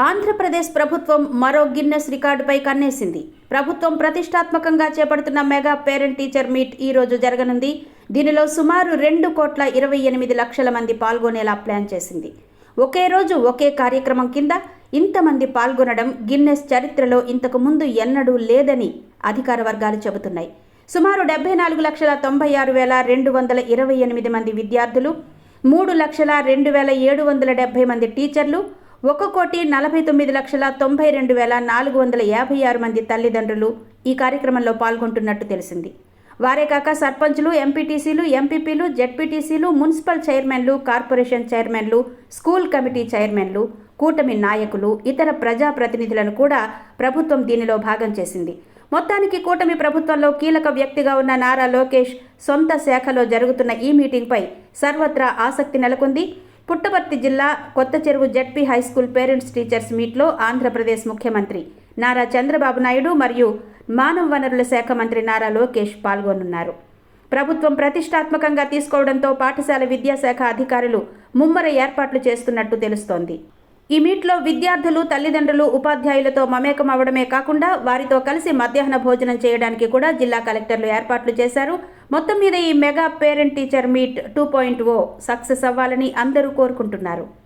ఆంధ్రప్రదేశ్ ప్రభుత్వం మరో గిన్నెస్ రికార్డుపై కన్నేసింది. ప్రభుత్వం ప్రతిష్టాత్మకంగా చేపడుతున్న మెగా పేరెంట్ టీచర్ మీట్ ఈ రోజు జరగనుంది. దీనిలో సుమారు రెండు కోట్ల ఇరవై ఎనిమిది లక్షల మంది పాల్గొనేలా ప్లాన్ చేసింది. ఒకే రోజు ఒకే కార్యక్రమం కింద ఇంతమంది పాల్గొనడం గిన్నెస్ చరిత్రలో ఇంతకు ముందు ఎన్నడూ లేదని అధికార వర్గాలు చెబుతున్నాయి. సుమారు డెబ్బై నాలుగు లక్షల తొంభై ఆరు వేల రెండు వందల ఇరవై ఎనిమిది మంది విద్యార్థులు మూడు లక్షల రెండు వేల ఏడు వందల డెబ్బై మంది టీచర్లు ఒక కోటి నలభై తొమ్మిది లక్షల తొంభై రెండు వేల నాలుగు వందల యాభై ఆరు మంది తల్లిదండ్రులు ఈ కార్యక్రమంలో పాల్గొంటున్నట్టు తెలిసింది. వారే కాక సర్పంచ్లు ఎంపీటీసీలు ఎంపీపీలు జెడ్పీటీసీలు మున్సిపల్ చైర్మన్లు కార్పొరేషన్ చైర్మన్లు స్కూల్ కమిటీ చైర్మన్లు కూటమి నాయకులు ఇతర ప్రజాప్రతినిధులను కూడా ప్రభుత్వం దీనిలో భాగం చేసింది. మొత్తానికి కూటమి ప్రభుత్వంలో కీలక వ్యక్తిగా ఉన్న నారా లోకేష్ సొంత శాఖలో జరుగుతున్న ఈ మీటింగ్పై సర్వత్రా ఆసక్తి నెలకొంది. పుట్టపర్తి జిల్లా Kothacheruvu ZP high school parents teachers మీట్లో ఆంధ్రప్రదేశ్ ముఖ్యమంత్రి నారా చంద్రబాబు నాయుడు మరియు మానవ వనరుల శాఖ మంత్రి నారా లోకేష్ పాల్గొనున్నారు. ప్రభుత్వం ప్రతిష్టాత్మకంగా తీసుకోవడంతో పాఠశాల విద్యాశాఖ అధికారులు ముమ్మర ఏర్పాట్లు చేస్తున్నట్టు తెలుస్తోంది. ఈ మీట్లో విద్యార్థులు తల్లిదండ్రులు ఉపాధ్యాయులతో మమేకం అవడమే కాకుండా వారితో కలిసి మధ్యాహ్న భోజనం చేయడానికి కూడా జిల్లా కలెక్టర్లు ఏర్పాట్లు చేశారు. మొత్తం మీద ఈ mega parent teacher meet two point O success అవ్వాలని అందరూ కోరుకుంటున్నారు.